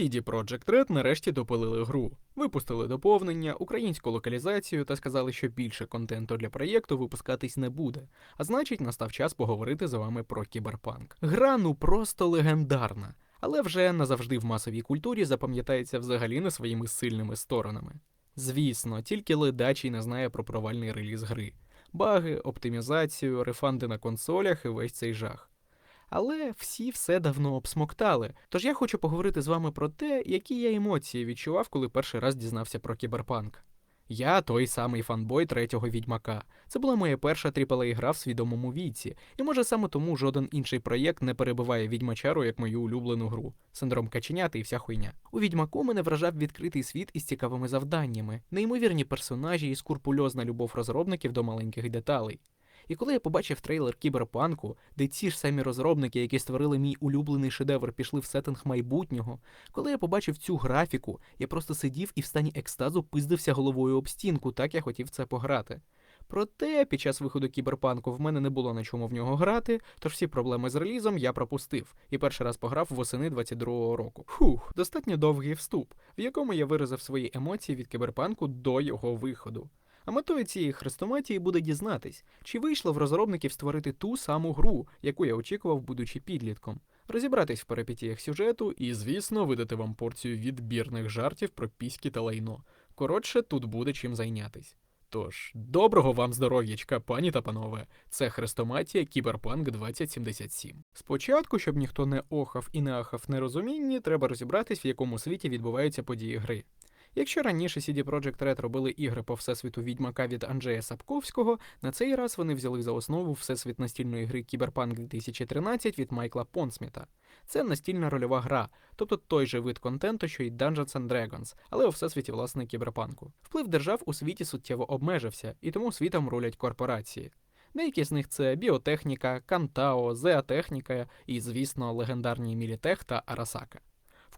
CD Projekt Red нарешті допилили гру, випустили доповнення, українську локалізацію та сказали, що більше контенту для проєкту випускатись не буде. А значить, настав час поговорити з вами про кіберпанк. Гра ну просто легендарна, але вже назавжди в масовій культурі запам'ятається взагалі не своїми сильними сторонами. Звісно, тільки ледачий не знає про провальний реліз гри, баги, оптимізацію, рефанди на консолях і весь цей жах. Але всі все давно обсмоктали. Тож я хочу поговорити з вами про те, які я емоції відчував, коли перший раз дізнався про кіберпанк. Я той самий фанбой третього відьмака. Це була моя перша aaa гра в свідомому віці, і може саме тому жоден інший проєкт не перебиває відьмачару як мою улюблену гру. Синдром каченяти і вся хуйня. У відьмаку мене вражав відкритий світ із цікавими завданнями, неймовірні персонажі і скурпульозна любов розробників до маленьких деталей. І коли я побачив трейлер кіберпанку, де ці ж самі розробники, які створили мій улюблений шедевр, пішли в сеттинг майбутнього, коли я побачив цю графіку, я просто сидів і в стані екстазу пиздився головою об стінку, так я хотів це пограти. Проте під час виходу кіберпанку в мене не було на чому в нього грати, тож всі проблеми з релізом я пропустив і перший раз пограв восени 22-го року. Фух, достатньо довгий вступ, в якому я виразив свої емоції від кіберпанку до його виходу. А метою цієї хрестоматії буде дізнатись, чи вийшло в розробників створити ту саму гру, яку я очікував, будучи підлітком, розібратись в перипетіях сюжету і, звісно, видати вам порцію відбірних жартів про піськи та лайно. Коротше, тут буде чим зайнятись. Тож, доброго вам здоров'ячка, пані та панове. Це хрестоматія Кіберпанк 2077. Спочатку, щоб ніхто не охав і не ахав нерозумінні, треба розібратись, в якому світі відбуваються події гри. Якщо раніше CD Projekt Red робили ігри по всесвіту відьмака від Анджея Сапковського, на цей раз вони взяли за основу всесвіт настільної гри Cyberpunk 2013 від Майкла Понсміта. Це настільна рольова гра, тобто той же вид контенту, що й Dungeons and Dragons, але у всесвіті власне кіберпанку. Вплив держав у світі суттєво обмежився, і тому світом рулять корпорації. Деякі з них це біотехніка, Кантао, Зеатехніка і, звісно, легендарні Мілітех та Арасака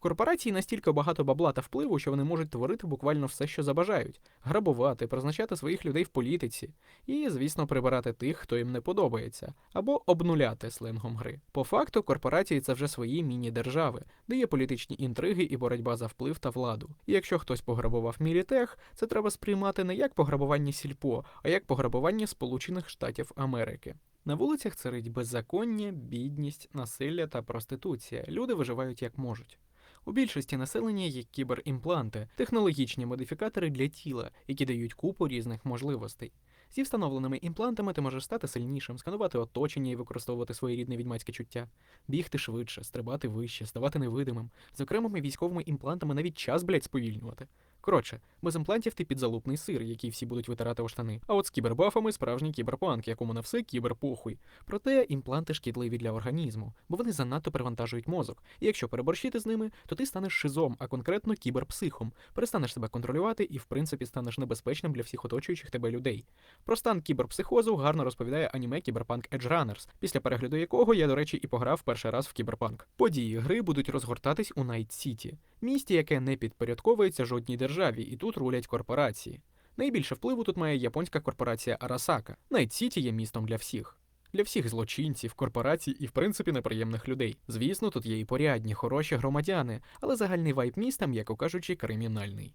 корпорації настільки багато бабла та впливу, що вони можуть творити буквально все, що забажають, грабувати, призначати своїх людей в політиці і, звісно, прибирати тих, хто їм не подобається, або обнуляти сленгом гри. По факту, корпорації це вже свої міні-держави, де є політичні інтриги і боротьба за вплив та владу. І якщо хтось пограбував Мілітех, це треба сприймати не як пограбування сільпо, а як пограбування Сполучених Штатів Америки. На вулицях царить беззаконня, бідність, насилля та проституція. Люди виживають як можуть. У більшості населення є кіберімпланти, технологічні модифікатори для тіла, які дають купу різних можливостей. Зі встановленими імплантами ти можеш стати сильнішим, сканувати оточення і використовувати своє рідне відьмацьке чуття, бігти швидше, стрибати вище, ставати невидимим, з окремими військовими імплантами навіть час, блять, сповільнювати. Коротше, без імплантів ти підзалупний сир, який всі будуть витирати у штани. А от з кібербафами справжній кіберпанк, якому на все кіберпохуй. Проте імпланти шкідливі для організму, бо вони занадто перевантажують мозок. І якщо переборщити з ними, то ти станеш шизом, а конкретно кіберпсихом, перестанеш себе контролювати і, в принципі, станеш небезпечним для всіх оточуючих тебе людей. Про стан кіберпсихозу гарно розповідає аніме Кіберпанк Edge Runners, після перегляду якого я, до речі, і пограв перший раз в кіберпанк. Події гри будуть розгортатись у Найт Сіті, місті, яке не підпорядковується жодній державі, і тут рулять корпорації. Найбільше впливу тут має японська корпорація Арасака. Найт Сіті є містом для всіх. Для всіх злочинців, корпорацій і, в принципі, неприємних людей. Звісно, тут є і порядні, хороші громадяни, але загальний вайб міста, м'яко кажучи, кримінальний.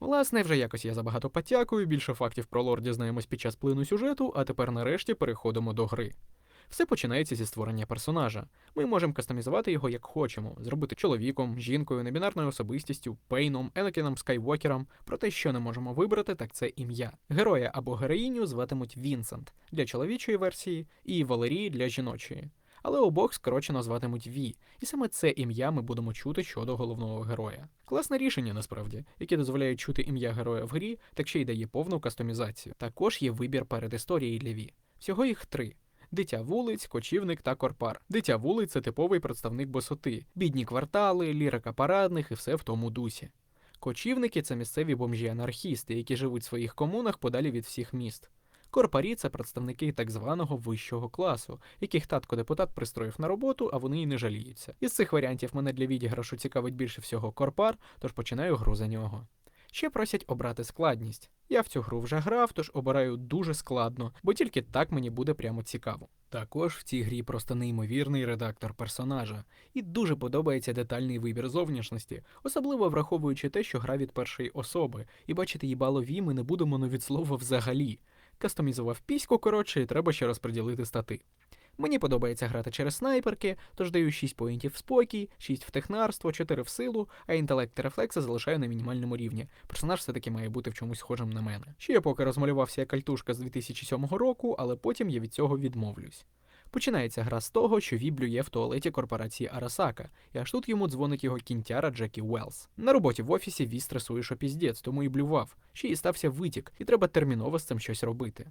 Власне, вже якось я забагато потякую, більше фактів про лор дізнаємось під час плину сюжету, а тепер нарешті переходимо до гри. Все починається зі створення персонажа. Ми можемо кастомізувати його як хочемо, зробити чоловіком, жінкою, небінарною особистістю, пейном, Енакіном Скайвокером. Проте, що не можемо вибрати, так це ім'я. Героя або героїню зватимуть Вінсент для чоловічої версії і Валерії для жіночої. Але обох скорочено зватимуть Ві, і саме це ім'я ми будемо чути щодо головного героя. Класне рішення насправді, яке дозволяє чути ім'я героя в грі, так ще й дає повну кастомізацію. Також є вибір перед історією для Ві. Всього їх три. Дитя вулиць, кочівник та корпар. Дитя вулиць це типовий представник босоти, бідні квартали, лірика парадних і все в тому дусі. Кочівники це місцеві бомжі-анархісти, які живуть в своїх комунах подалі від всіх міст. Корпарі це представники так званого вищого класу, яких татко депутат пристроїв на роботу, а вони й не жаліються. Із цих варіантів мене для відіграшу цікавить більше всього корпар, тож починаю гру за нього. Ще просять обрати складність. Я в цю гру вже грав, тож обираю дуже складно, бо тільки так мені буде прямо цікаво. Також в цій грі просто неймовірний редактор персонажа, і дуже подобається детальний вибір зовнішності, особливо враховуючи те, що гра від першої особи, і бачити їбало Ві ми не будемо ну слова взагалі. Кастомізував піську, коротше, і треба ще розподілити стати. Мені подобається грати через снайперки, тож даю 6 поінтів в спокій, 6 в технарство, 4 в силу, а інтелект та рефлекси залишаю на мінімальному рівні. Персонаж все-таки має бути в чомусь схожим на мене. Ще я поки розмалювався як кальтушка з 2007 року, але потім я від цього відмовлюсь. Починається гра з того, що Ві блює в туалеті корпорації Арасака, і аж тут йому дзвонить його кінтяра Джекі Уелс. На роботі в офісі Ві стресує, що піздець, тому і блював. Ще й стався витік, і треба терміново з цим щось робити.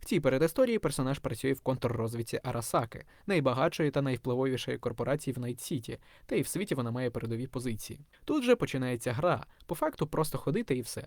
В цій передісторії персонаж працює в контррозвідці Арасаки, найбагатшої та найвпливовішої корпорації в Найт-Сіті, та й в світі вона має передові позиції. Тут же починається гра, по факту просто ходити і все.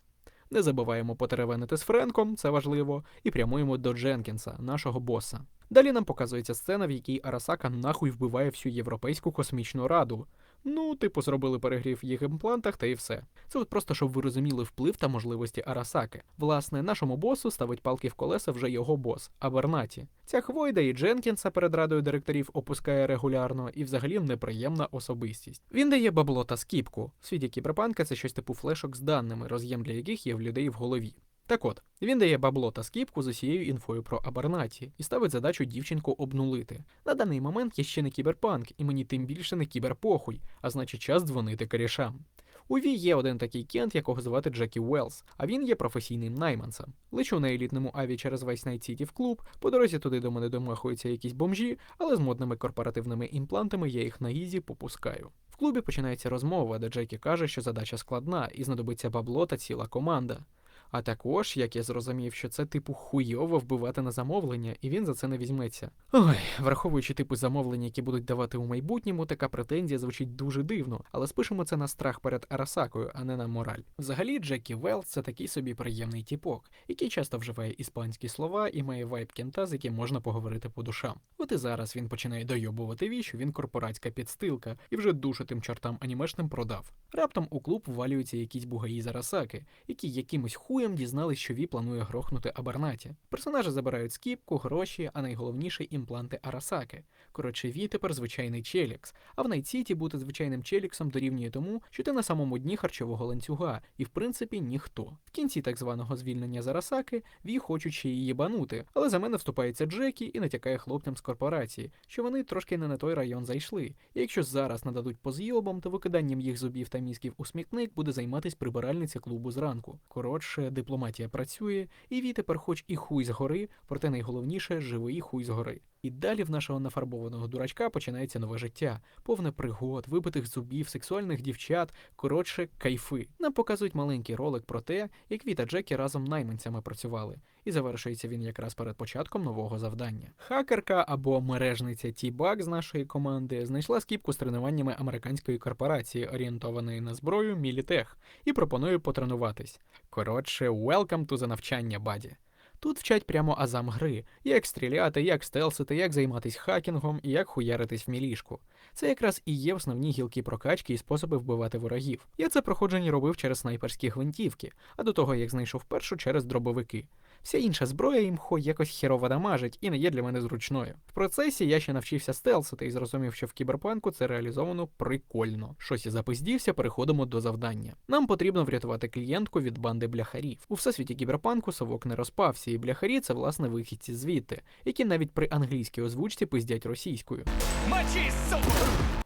Не забуваємо потеревенити з Френком, це важливо, і прямуємо до Дженкінса, нашого боса. Далі нам показується сцена, в якій Арасака нахуй вбиває всю Європейську космічну раду. Ну, типу, зробили перегрів в їх імплантах та і все. Це от просто щоб ви розуміли вплив та можливості Арасаки. Власне, нашому босу ставить палки в колеса вже його бос, Абернаті. Ця хвойда і Дженкінса перед радою директорів опускає регулярно і взагалі неприємна особистість. Він дає бабло та скіпку. В світі кіберпанка це щось типу флешок з даними, роз'єм для яких є в людей в голові. Так от, він дає бабло та скіпку з усією інфою про Абернаті і ставить задачу дівчинку обнулити. На даний момент я ще не кіберпанк, і мені тим більше не кіберпохуй, а значить час дзвонити корішам. У Ві є один такий кент, якого звати Джекі Уелс, а він є професійним найманцем. Лечу на елітному аві через весь Найт Сіті в клуб, по дорозі туди до мене домахуються якісь бомжі, але з модними корпоративними імплантами я їх на ізі попускаю. В клубі починається розмова, де Джекі каже, що задача складна і знадобиться бабло та ціла команда. А також, як я зрозумів, що це типу хуйово вбивати на замовлення, і він за це не візьметься. Ой, враховуючи типи замовлення, які будуть давати у майбутньому, така претензія звучить дуже дивно, але спишемо це на страх перед Арасакою, а не на мораль. Взагалі, Джекі Велс це такий собі приємний тіпок, який часто вживає іспанські слова і має вайб кента, з яким можна поговорити по душам. От і зараз він починає дойобувати ві, що він корпоратська підстилка, і вже душу тим чортам анімешним продав. Раптом у клуб ввалюються якісь бугаї з Арасаки, які якимось хуєм дізнались, що Ві планує грохнути Абернаті. Персонажі забирають скіпку, гроші, а найголовніше імпланти Арасаки. Коротше, Ві тепер звичайний челікс, а в Найтсіті бути звичайним челіксом дорівнює тому, що ти на самому дні харчового ланцюга, і в принципі ніхто. В кінці так званого звільнення з Арасаки Ві хочуть ще її банути, але за мене вступається Джекі і натякає хлопцям з корпорації, що вони трошки не на той район зайшли. І якщо зараз нададуть по зйобам, то викиданням їх зубів та мізків у смітник буде займатись прибиральниця клубу зранку. Коротше, дипломатія працює, і Ві тепер хоч і хуй згори, проте найголовніше живий хуй згори. І далі в нашого нафарбованого дурачка починається нове життя, повне пригод, вибитих зубів, сексуальних дівчат, коротше, кайфи. Нам показують маленький ролик про те, як Ві та Джекі разом найманцями працювали, і завершується він якраз перед початком нового завдання. Хакерка або мережниця T-Bug з нашої команди знайшла скіпку з тренуваннями американської корпорації, орієнтованої на зброю Мілітех, і пропонує потренуватись. Коротше, welcome to the навчання, баді. Тут вчать прямо азам гри, як стріляти, як стелсити, як займатися хакінгом і як хуяритись в мілішку. Це якраз і є основні гілки прокачки і способи вбивати ворогів. Я це проходження робив через снайперські гвинтівки, а до того як знайшов першу через дробовики. Вся інша зброя їм хо якось херово дамажить і не є для мене зручною. В процесі я ще навчився стелсити і зрозумів, що в кіберпанку це реалізовано прикольно. Щось і запиздівся, переходимо до завдання. Нам потрібно врятувати клієнтку від банди бляхарів. У всесвіті кіберпанку совок не розпався, і бляхарі це власне вихідці звідти, які навіть при англійській озвучці пиздять російською.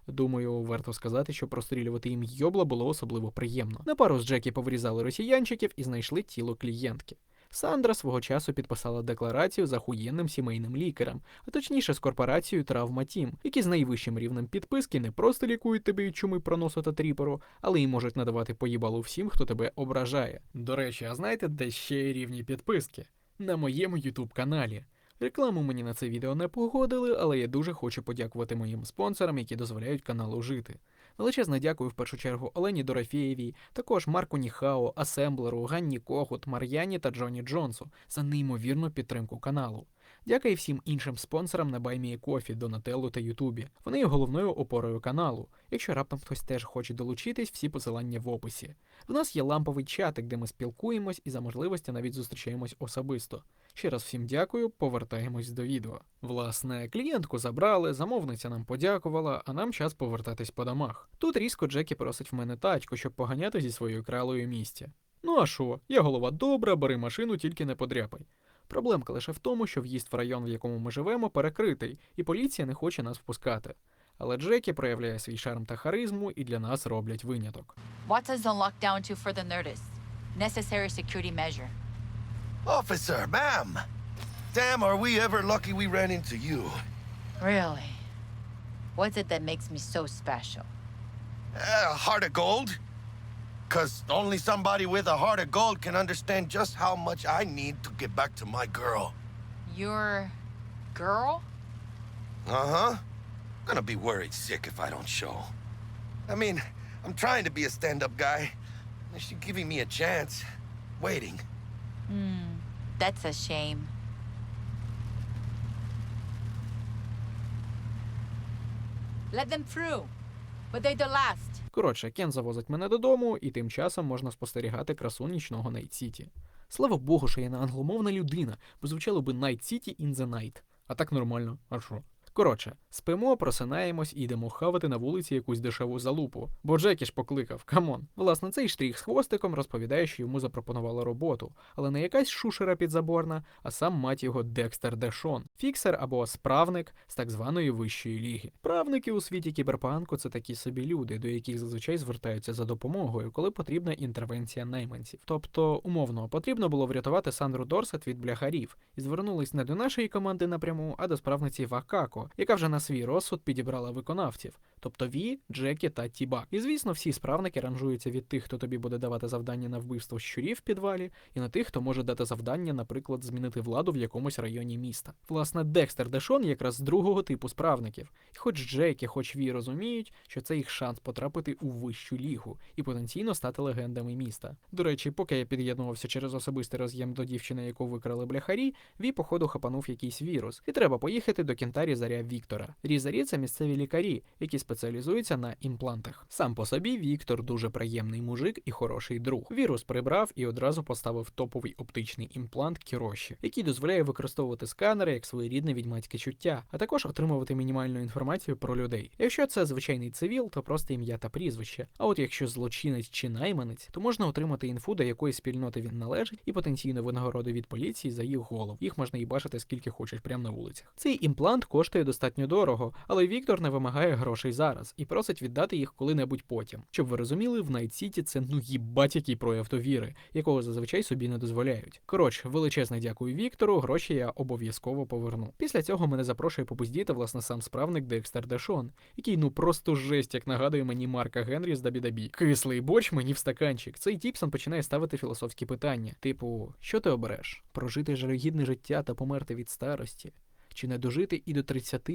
Думаю, варто сказати, що прострілювати їм йобла було особливо приємно. На пару з Джекі поврізали росіянчиків і знайшли тіло клієнтки. Сандра свого часу підписала декларацію з ахуєнним сімейним лікарем, а точніше з корпорацією Травматім, які з найвищим рівнем підписки не просто лікують тебе від чуми проносу та тріперу, але й можуть надавати поїбалу всім, хто тебе ображає. До речі, а знаєте, де ще рівні підписки? На моєму ютуб каналі. Рекламу мені на це відео не погодили, але я дуже хочу подякувати моїм спонсорам, які дозволяють каналу жити. Величезне дякую в першу чергу Олені Дорофєєвій, також Марку Ніхао, Асемблеру, Ганні Когут, Мар'яні та Джоні Джонсу за неймовірну підтримку каналу. Дяка і всім іншим спонсорам на Кофі, Донателлу та Ютубі. Вони є головною опорою каналу. Якщо раптом хтось теж хоче долучитись, всі посилання в описі. В нас є ламповий чатик, де ми спілкуємось і за можливості навіть зустрічаємось особисто. Ще раз всім дякую, повертаємось до відео. Власне, клієнтку забрали, замовниця нам подякувала, а нам час повертатись по домах. Тут різко Джекі просить в мене тачку, щоб поганяти зі своєю кралою місця. Ну а що, я голова добра, бери машину, тільки не подряпай. Проблемка лише в тому, що в'їзд в район, в якому ми живемо, перекритий, і поліція не хоче нас впускати. Але Джекі проявляє свій шарм та харизму і для нас роблять виняток. What's us on lockdown to further notice? Necessary security measure. Officer, ma'am. Damn, are we ever lucky we ran into you. Really? What's it that makes me so special? A heart of gold? Cause only somebody with a heart of gold can understand just how much I need to get back to my girl. Your girl? Uh-huh. Gonna be worried sick if I don't show. I mean, I'm trying to be a stand-up guy. She's giving me a chance. Waiting. Hmm, that's a shame. Let them through. But they're the last. Коротше, Кен завозить мене додому, і тим часом можна спостерігати красу нічного Найт-Сіті. Слава Богу, що я не англомовна людина, бо звучало би Найт-Сіті in the Night. А так нормально, а що? Коротше, спимо, просинаємось і йдемо хавати на вулиці якусь дешеву залупу. Бо Джекі ж покликав, камон. Власне, цей штрих з хвостиком розповідає, що йому запропонували роботу, але не якась шушера підзаборна, а сам мать його Декстер Дешон, фіксер або справник з так званої вищої ліги. Правники у світі кіберпанку це такі собі люди, до яких зазвичай звертаються за допомогою, коли потрібна інтервенція найманців. Тобто, умовно, потрібно було врятувати Сандру Дорсет від бляхарів, і звернулись не до нашої команди напряму, а до справниці Вакако, яка вже на свій розсуд підібрала виконавців, тобто Ві, Джекі та Тібак. І звісно, всі справники ранжуються від тих, хто тобі буде давати завдання на вбивство щурів в підвалі, і на тих, хто може дати завдання, наприклад, змінити владу в якомусь районі міста. Власне, Декстер Дешон якраз з другого типу справників. І хоч Джекі, хоч Ві розуміють, що це їх шанс потрапити у вищу лігу і потенційно стати легендами міста. До речі, поки я під'єднувався через особистий роз'єм до дівчини, яку викрали бляхарі, Ві, походу, хапанув якийсь вірус, і треба поїхати до кінтарі заря Віктора. Різарі це місцеві лікарі, які спеціалізуються на імплантах. Сам по собі Віктор дуже приємний мужик і хороший друг. Вірус прибрав і одразу поставив топовий оптичний імплант Кіроші, який дозволяє використовувати сканери як своєрідне відьмацьке чуття, а також отримувати мінімальну інформацію про людей. Якщо це звичайний цивіл, то просто ім'я та прізвище. А от якщо злочинець чи найманець, то можна отримати інфу, до якої спільноти він належить, і потенційну винагороду від поліції за їх голову. Їх можна і бачити скільки хочеш прямо на вулицях. Цей імплант коштує достатньо дорого, але Віктор не вимагає грошей зараз і просить віддати їх коли-небудь потім. Щоб ви розуміли, в Найт Сіті це ну їбать який прояв довіри, якого зазвичай собі не дозволяють. Коротше, величезне дякую Віктору. Гроші я обов'язково поверну. Після цього мене запрошує попуздіти власне сам справник Декстер Дешон, який ну просто жесть, як нагадує мені Марка Генрі з Дабі-Дабі. Кислий борщ мені в стаканчик. Цей Тіпсон починає ставити філософські питання: типу, що ти обереш? Прожити жалюгідне життя та померти від старості? Чи не дожити і до 30,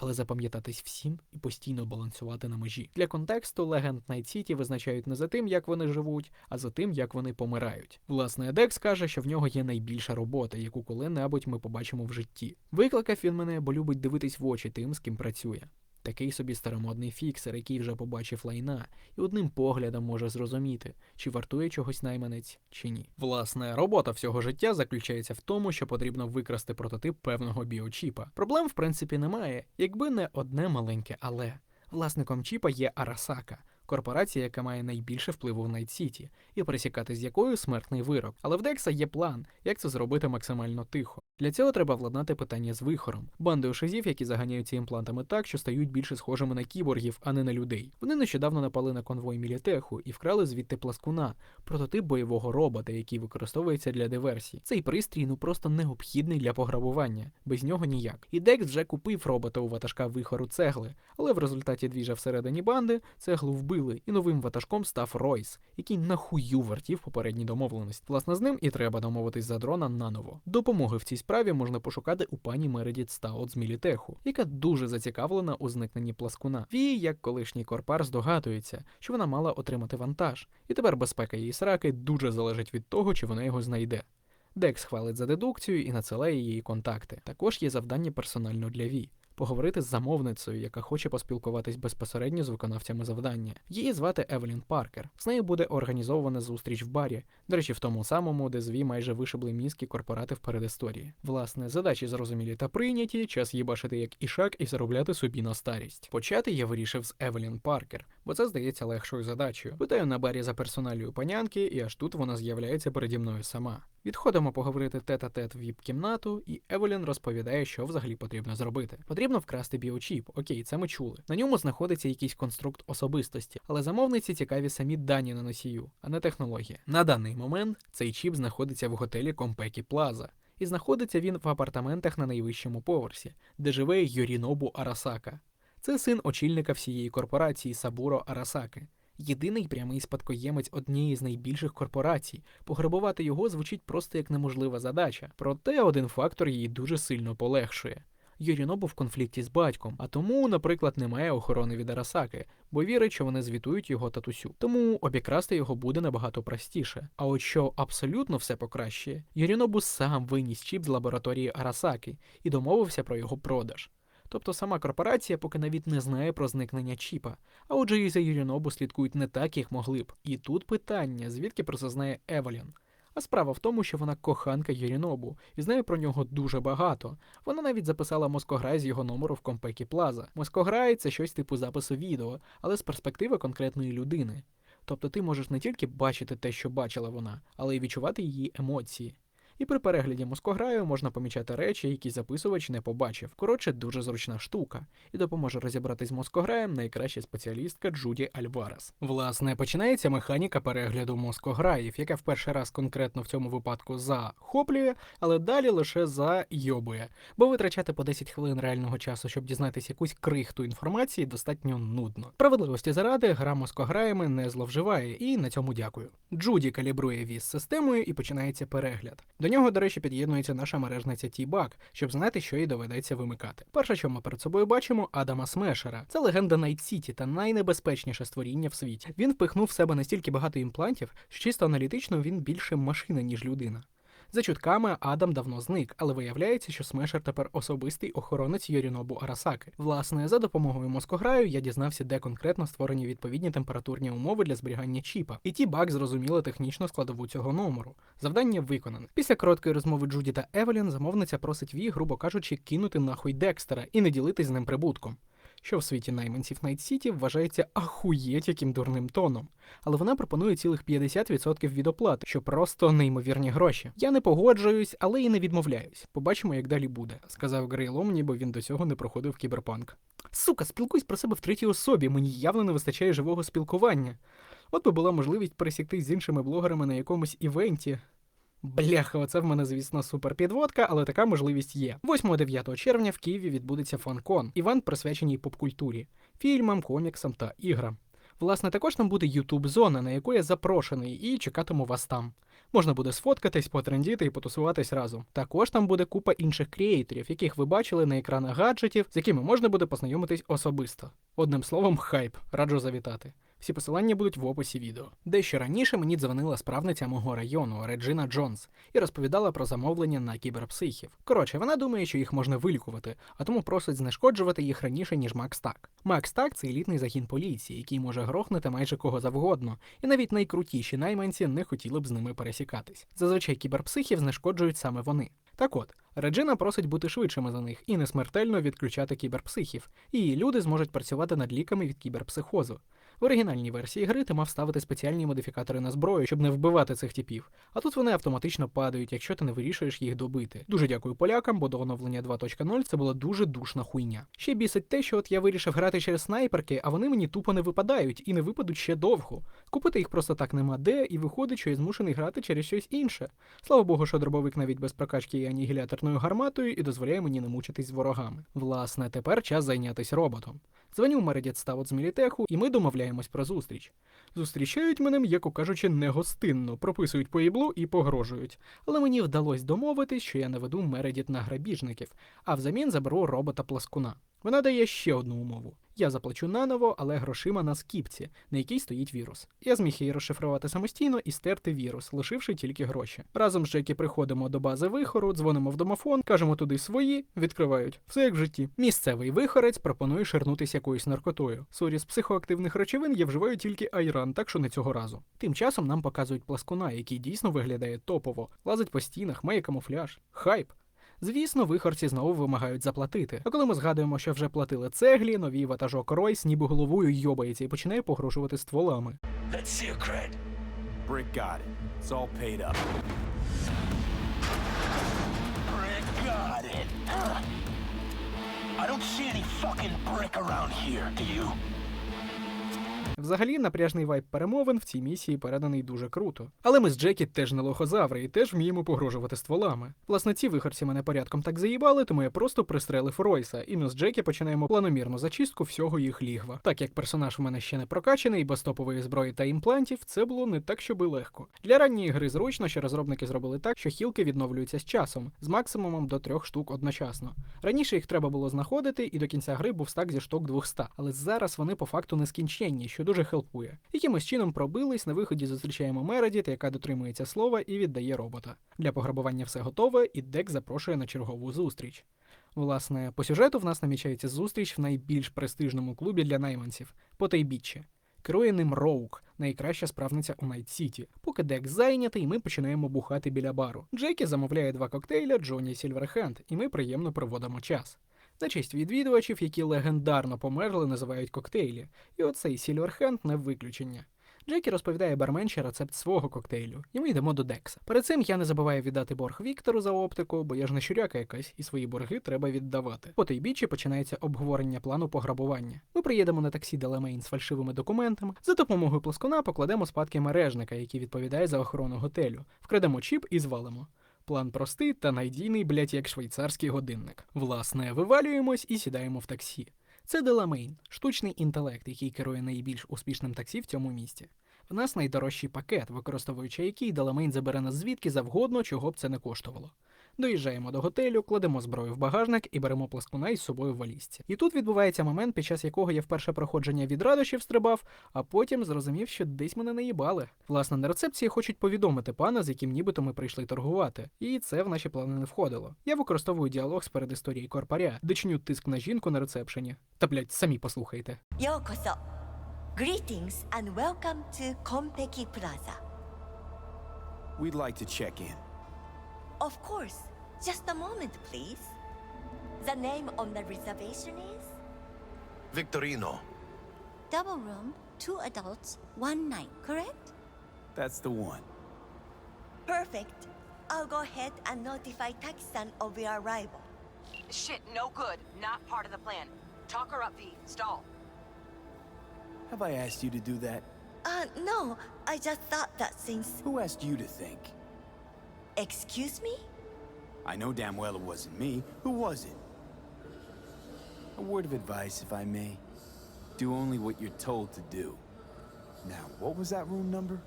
але запам'ятатись всім і постійно балансувати на межі. Для контексту легенд Найт Сіті визначають не за тим, як вони живуть, а за тим, як вони помирають. Власне, Декс каже, що в нього є найбільша робота, яку коли-небудь ми побачимо в житті. Викликав він мене, бо любить дивитись в очі тим, з ким працює. Такий собі старомодний фіксер, який вже побачив лайна, і одним поглядом може зрозуміти, чи вартує чогось найманець, чи ні. Власне, робота всього життя заключається в тому, що потрібно викрасти прототип певного біочіпа. Проблем, в принципі, немає, якби не одне маленьке але. Власником чіпа є Арасака. Корпорація, яка має найбільше впливу в Найт Сіті, і пересікати з якою смертний вирок. Але в Декса є план, як це зробити максимально тихо. Для цього треба владнати питання з вихором. Банди ошизів, які заганяються імплантами так, що стають більше схожими на кіборгів, а не на людей. Вони нещодавно напали на конвой Мілітеху і вкрали звідти пласкуна, прототип бойового робота, який використовується для диверсії. Цей пристрій ну просто необхідний для пограбування, без нього ніяк. І Декс вже купив робота у ватажка вихору цегли, але в результаті двіжа всередині банди цеглу вбили, і новим ватажком став Ройс, який нахую вертів попередні домовленості. Власне, з ним і треба домовитись за дрона наново. Допомоги в цій справі можна пошукати у пані Мередіт Стаут з Мілітеху, яка дуже зацікавлена у зникненні пласкуна. Вій, як колишній корпар, здогадується, що вона мала отримати вантаж, і тепер безпека її сраки дуже залежить від того, чи вона його знайде. Декс хвалить за дедукцію і надсилає її контакти. Також є завдання персонально для Ві. Поговорити з замовницею, яка хоче поспілкуватись безпосередньо з виконавцями завдання. Її звати Евелін Паркер. З нею буде організована зустріч в барі, до речі, в тому самому, де зві майже вишибли мізки корпорати в передісторії. Власне, задачі зрозумілі та прийняті, час їбашити як ішак і заробляти собі на старість. Почати я вирішив з Евелін Паркер, бо це здається легшою задачею. Питаю на барі за персоналію панянки, і аж тут вона з'являється переді мною сама. Відходимо поговорити тет-а-тет в віп-кімнату, і Евелін розповідає, що взагалі потрібно зробити. Потрібно вкрасти біочіп. Окей, це ми чули. На ньому знаходиться якийсь конструкт особистості, але замовниці цікаві самі дані на носію, а не технологія. На даний момент цей чіп знаходиться в готелі Компекі Плаза. І знаходиться він в апартаментах на найвищому поверсі, де живе Йорінобу Арасака. Це син очільника всієї корпорації Сабуро Арасаки. Єдиний прямий спадкоємець однієї з найбільших корпорацій. Пограбувати його звучить просто як неможлива задача. Проте один фактор її дуже сильно полегшує. Йорінобу в конфлікті з батьком, а тому, наприклад, немає охорони від Арасаки, бо вірить, що вони звітують його татусю. Тому обікрасти його буде набагато простіше. А от що абсолютно все покращує, Йорінобу сам виніс чіп з лабораторії Арасаки і домовився про його продаж. Тобто сама корпорація поки навіть не знає про зникнення чіпа, а отже і за Юрінобу слідкують не так, як могли б. І тут питання, звідки про це знає Евелін. А справа в тому, що вона коханка Юрінобу, і знає про нього дуже багато. Вона навіть записала москограй з його номеру в Компекі Плаза. Москограй це щось типу запису відео, але з перспективи конкретної людини. Тобто ти можеш не тільки бачити те, що бачила вона, але й відчувати її емоції. І при перегляді мозкограю можна помічати речі, які записувач не побачив. Коротше, дуже зручна штука, і допоможе розібратись з мозкограєм найкраща спеціалістка Джуді Альварес. Власне, починається механіка перегляду мозкограїв, яка в перший раз конкретно в цьому випадку захоплює, але далі лише зайобує. Бо витрачати по 10 хвилин реального часу, щоб дізнатися якусь крихту інформації, достатньо нудно. Справедливості заради, гра мозкограями не зловживає, і на цьому дякую. Джуді калібрує віз системою і починається перегляд. До нього, до речі, під'єднується наша мережниця T-Bug, щоб знати, що їй доведеться вимикати. Перше, що ми перед собою бачимо, Адама Смешера. Це легенда Найт Сіті та найнебезпечніше створіння в світі. Він впихнув в себе настільки багато імплантів, що чисто аналітично він більше машина, ніж людина. За чутками Адам давно зник, але виявляється, що Смешер тепер особистий охоронець Йорінобу Арасаки. Власне, за допомогою мозкограю я дізнався, де конкретно створені відповідні температурні умови для зберігання чіпа. І ті баг зрозуміли технічну складову цього номеру. Завдання виконане. Після короткої розмови Джуді та Евелін замовниця просить Ві, грубо кажучи, кинути нахуй Декстера і не ділитись з ним прибутком. Що в світі найманців Найт Сіті вважається ахуєть яким дурним тоном. Але вона пропонує цілих 50% від оплати, що просто неймовірні гроші. Я не погоджуюсь, але і не відмовляюсь. Побачимо, як далі буде, сказав Грейлом, ніби він до цього не проходив кіберпанк. Сука, спілкуйся про себе в третій особі, мені явно не вистачає живого спілкування. От би була можливість пересіктись з іншими блогерами на якомусь івенті. Бляха, оце в мене, звісно, супер підводка, але така можливість є. 8-9 червня в Києві відбудеться фанкон, івент присвячений попкультурі, фільмам, коміксам та іграм. Власне, також там буде Ютуб-зона, на яку я запрошений, і чекатиму вас там. Можна буде сфоткатись, потрендіти і потусуватись разом. Також там буде купа інших креаторів, яких ви бачили на екранах гаджетів, з якими можна буде познайомитись особисто. Одним словом, хайп, раджу завітати. Всі посилання будуть в описі відео. Дещо раніше мені дзвонила справниця мого району Реджина Джонс і розповідала про замовлення на кіберпсихів. Коротше, вона думає, що їх можна вилікувати, а тому просить знешкоджувати їх раніше, ніж Макс Так. Макс Так це елітний загін поліції, який може грохнути майже кого завгодно, і навіть найкрутіші найманці не хотіли б з ними пересікатись. Зазвичай кіберпсихів знешкоджують саме вони. Так от, Реджина просить бути швидшими за них і не смертельно відключати кіберпсихів, і люди зможуть працювати над ліками від кіберпсихозу. В оригінальній версії гри ти мав ставити спеціальні модифікатори на зброю, щоб не вбивати цих типів. А тут вони автоматично падають, якщо ти не вирішуєш їх добити. Дуже дякую полякам, бо до оновлення 2.0 це була дуже душна хуйня. Ще бісить те, що от я вирішив грати через снайперки, а вони мені тупо не випадають і не випадуть ще довго. Купити їх просто так нема де, і виходить, що я змушений грати через щось інше. Слава Богу, що дробовик навіть без прокачки є анігіляторною гарматою і дозволяє мені не мучитись з ворогами. Власне, тепер час зайнятися роботом. Дзвоню Мередіт Ставот з Мілітеху, і ми домовляємось про зустріч. Зустрічають мене, м'яко кажучи, негостинно, прописують по іблу і погрожують. Але мені вдалося домовитись, що я наведу Мередіт на грабіжників, а взамін заберу робота пласкуна. Вона дає ще одну умову. Я заплачу наново, але грошима на скіпці, на якій стоїть вірус. Я зміг її розшифрувати самостійно і стерти вірус, лишивши тільки гроші. Разом з Джекі приходимо до бази вихору, дзвонимо в домофон, кажемо туди свої, відкривають. Все як в житті. Місцевий вихорець пропонує ширнутися якоюсь наркотою. Сорі з психоактивних речовин я вживаю тільки айран, так що не цього разу. Тим часом нам показують пласкуна, який дійсно виглядає топово, лазить по стінах, має камуфляж. Хайп. Звісно, вихорці знову вимагають заплатити. А коли ми згадуємо, що вже платили цеглі, новий ватажок Ройс ніби головою йобається і починає погрожувати стволами. Your cred. Brick got it. It's all paid up. Brick got it. I don't see any fucking brick around here, do you? Взагалі, напряжний вайб перемовин в цій місії переданий дуже круто. Але ми з Джекі теж не лохозаври і теж вміємо погрожувати стволами. Власне, ці вихорці мене порядком так заїбали, тому я просто пристрелив Ройса, і ми з Джекі починаємо планомірну зачистку всього їх лігва. Так як персонаж у мене ще не прокачаний, без топової зброї та імплантів, це було не так, щоби легко. Для ранньої гри зручно, що розробники зробили так, що хілки відновлюються з часом, з максимумом до трьох штук одночасно. Раніше їх треба було знаходити, і до кінця гри був стак зі штук 200, але зараз вони по факту нескінченні, що дуже хелпує. Якимось чином пробились, на виході зустрічаємо Мередіт, яка дотримується слова і віддає робота. Для пограбування все готове, і Дек запрошує на чергову зустріч. Власне, по сюжету в нас намічається зустріч в найбільш престижному клубі для найманців Потайбіччя. Керує ним Роук, найкраща справниця у Найт Сіті. Поки Дек зайнятий, ми починаємо бухати біля бару. Джекі замовляє два коктейля Джоні Сільверхенд, і ми приємно проводимо час. На честь відвідувачів, які легендарно померли, називають коктейлі, і оцей Сільверхенд не виключення. Джекі розповідає барменші рецепт свого коктейлю, і ми йдемо до Декса. Перед цим я не забуваю віддати борг Віктору за оптику, бо я ж не щуряка якась, і свої борги треба віддавати. По той бічі починається обговорення плану пограбування. Ми приїдемо на таксі Делемейн з фальшивими документами. За допомогою пласкуна покладемо спадки мережника, який відповідає за охорону готелю, вкрадемо чіп і звалимо. План простий та надійний, блять, як швейцарський годинник. Власне, вивалюємось і сідаємо в таксі. Це Деламейн, штучний інтелект, який керує найбільш успішним таксі в цьому місті. В нас найдорожчий пакет, використовуючи який Деламейн забере нас звідки завгодно, чого б це не коштувало. Доїжджаємо до готелю, кладемо зброю в багажник і беремо пластуна із собою в валізці. І тут відбувається момент, під час якого я вперше проходження від радощів стрибав, а потім зрозумів, що десь мене наїбали. Власне, на рецепції хочуть повідомити пана, з яким нібито ми прийшли торгувати, і це в наші плани не входило. Я використовую діалог з перед історії Корпаря, де чиню тиск на жінку на рецепшені. Та блять, самі послухайте. Йокосо. Greetings and welcome to Konpeki Plaza. We'd like to check in. Of course, just a moment please The name on the reservation is? Victorino. Double room, two adults, one night, correct? That's the one. Perfect I'll go ahead and notify Taki-san of your arrival Shit, no good. Not part of the plan. Talk her up, V. Stall. Have I asked you to do that? Uh, no, I just thought that since... Who asked you to think? Excuse me? I know damn well it wasn't me. Who was it? A word of advice, if I may. Do only what you're told to do. Now, what was that room number?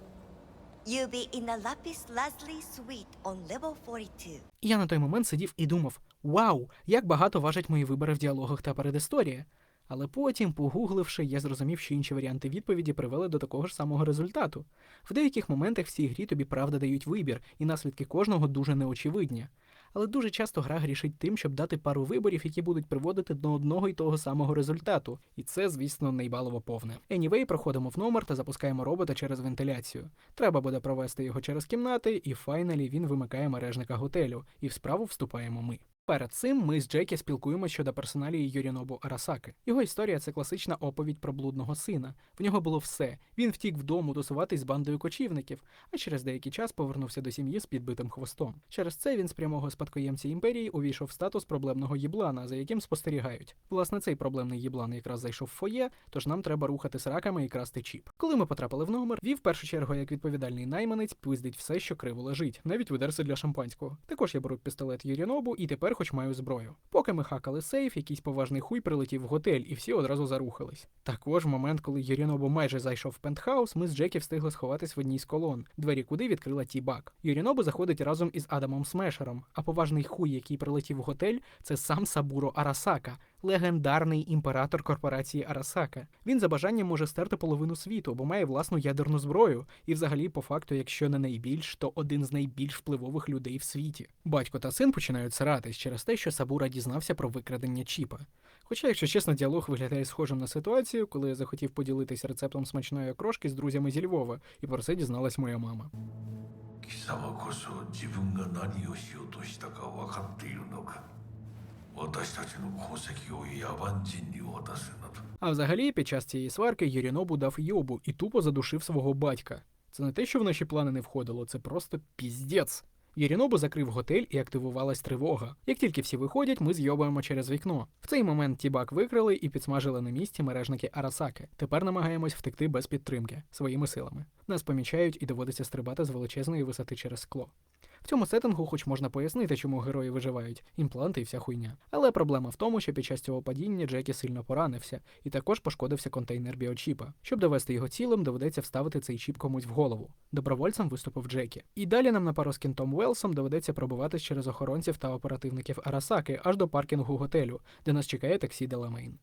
You'll be in the Lapis Lazuli suite on level 42 я на той момент сидів і думав: Вау, як багато важать мої вибори в діалогах та передісторії. Але потім, погугливши, я зрозумів, що інші варіанти відповіді привели до такого ж самого результату. В деяких моментах в грі тобі правда дають вибір, і наслідки кожного дуже неочевидні. Але дуже часто гра грішить тим, щоб дати пару виборів, які будуть приводити до одного і того самого результату. І це, звісно, найбалово повне. Anyway, проходимо в номер та запускаємо робота через вентиляцію. Треба буде провести його через кімнати, і файналі він вимикає мережника готелю, і в справу вступаємо ми. Перед цим ми з Джекі спілкуємося щодо персоналії Юрінобу Арасаки. Його історія це класична оповідь про блудного сина. В нього було все. Він втік вдому тусуватись з бандою кочівників, а через деякий час повернувся до сім'ї з підбитим хвостом. Через це він з прямого спадкоємця імперії увійшов в статус проблемного їблана, за яким спостерігають. Власне, цей проблемний їблан якраз зайшов в фоє, тож нам треба рухати сраками і красти чіп. Коли ми потрапили в номер, вів в першу чергу як відповідальний найманець пиздить все, що криво лежить, навіть видерси для шампанського. Також я беру пістолет Юрінобу і тепер хоч маю зброю. Поки ми хакали сейф, якийсь поважний хуй прилетів в готель, і всі одразу зарухались. Також в момент, коли Юрінобу майже зайшов в пентхаус, ми з Джекі встигли сховатись в одній з колон, двері куди відкрила Ті-Бак. Юрінобу заходить разом із Адамом Смешером, а поважний хуй, який прилетів в готель, це сам Сабуро Арасака, легендарний імператор корпорації Арасака. Він за бажанням може стерти половину світу, бо має власну ядерну зброю, і, взагалі, по факту, якщо не найбільш, то один з найбільш впливових людей в світі. Батько та син починають сиратись через те, що Сабура дізнався про викрадення чіпа. Хоча, якщо чесно, діалог виглядає схожим на ситуацію, коли я захотів поділитися рецептом смачної окрошки з друзями зі Львова, і про це дізналась моя мама. Кісава косо дівунга наніосіотоштака вахантилюнока. А взагалі, під час цієї сварки Юрінобу дав йобу і тупо задушив свого батька. Це не те, що в наші плани не входило, це просто піздець. Юрінобу закрив готель і активувалась тривога. Як тільки всі виходять, ми зйобуємо через вікно. В цей момент тібак викрили і підсмажили на місці мережники Арасаки. Тепер намагаємось втекти без підтримки своїми силами. Нас помічають і доводиться стрибати з величезної висоти через скло. В цьому сеттингу хоч можна пояснити, чому герої виживають, імпланти і вся хуйня. Але проблема в тому, що під час цього падіння Джекі сильно поранився, і також пошкодився контейнер біочіпа. Щоб довести його цілим, доведеться вставити цей чіп комусь в голову. Добровольцем виступив Джекі. І далі нам на пару з Кінтом Уелсом доведеться пробиватись через охоронців та оперативників Арасаки аж до паркінгу готелю, де нас чекає таксі Деламейн.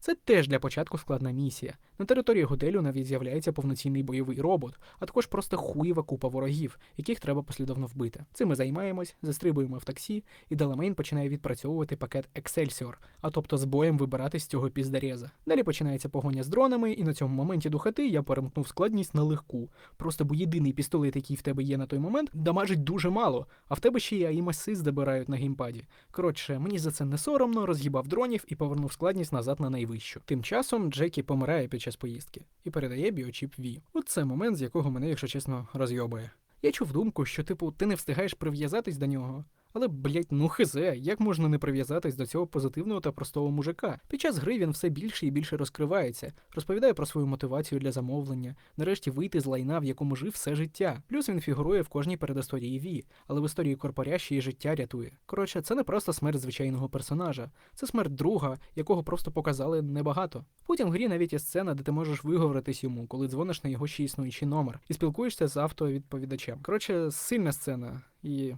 Це теж для початку складна місія. На території готелю навіть з'являється повноцінний бойовий робот, а також просто хуєва купа ворогів, яких треба послідовно вбити. Цим ми займаємось, застрибуємо в таксі, і Деламейн починає відпрацьовувати пакет Excelsior, а тобто з боєм вибирати з цього піздареза. Далі починається погоня з дронами, і на цьому моменті духоти я перемкнув складність на легку. Просто бо єдиний пістолет, який в тебе є на той момент, дамажить дуже мало, а в тебе ще й аім асист на геймпаді. Коротше, мені за це не соромно, роз'їбав дронів і повернув складність назад на найвищу. Тим часом Джекі помирає під час поїздки і передає біочіп Ві. Оце момент, з якого мене, якщо чесно, розйобує. Я чув думку, що, типу, ти не встигаєш прив'язатись до нього. Але, блять, ну хизе, як можна не прив'язатись до цього позитивного та простого мужика? Під час гри він все більше і більше розкривається, розповідає про свою мотивацію для замовлення, нарешті вийти з лайна, в якому жив все життя. Плюс він фігурує в кожній передісторії Ві, але в історії корпоря ще й життя рятує. Коротше, це не просто смерть звичайного персонажа, це смерть друга, якого просто показали небагато. Потім в грі навіть є сцена, де ти можеш виговоритись йому, коли дзвониш на його ще існуючий номер, і спілкуєшся з автовідповідачем. Коротше, сильна сцена і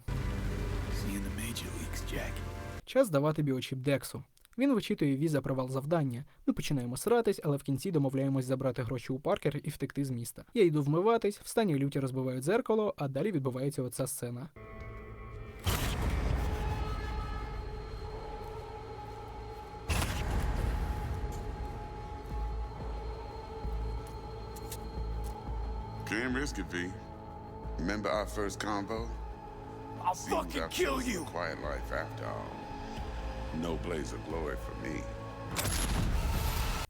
Час давати біочіп Дексу. Він вичитує віз за провал завдання. Ми починаємо сратись, але в кінці домовляємось забрати гроші у Паркер і втекти з міста. Я йду вмиватись, в стані люті розбивають дзеркало, а далі відбувається оця сцена. Can't risk it, V. Remember our first convo? I'll Seems fucking kill you! Quiet life after all. No blaze of glory for me.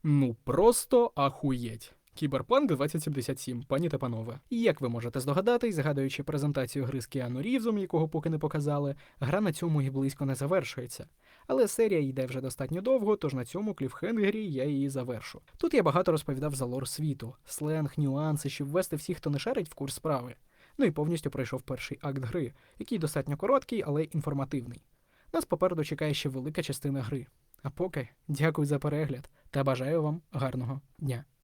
Ну просто ахуєть. Кіберпанк 2077, пані та панове. Як ви можете здогадатись, згадуючи презентацію гри з Кіану Рівзом, якого поки не показали, гра на цьому і близько не завершується. Але серія йде вже достатньо довго, тож на цьому кліфхенгері я її завершу. Тут я багато розповідав за лор світу, сленг, нюанси, щоб ввести всіх, хто не шарить в курс справи. Ну і повністю пройшов перший акт гри, який достатньо короткий, але інформативний. Нас попереду чекає ще велика частина гри. А поки дякую за перегляд та бажаю вам гарного дня.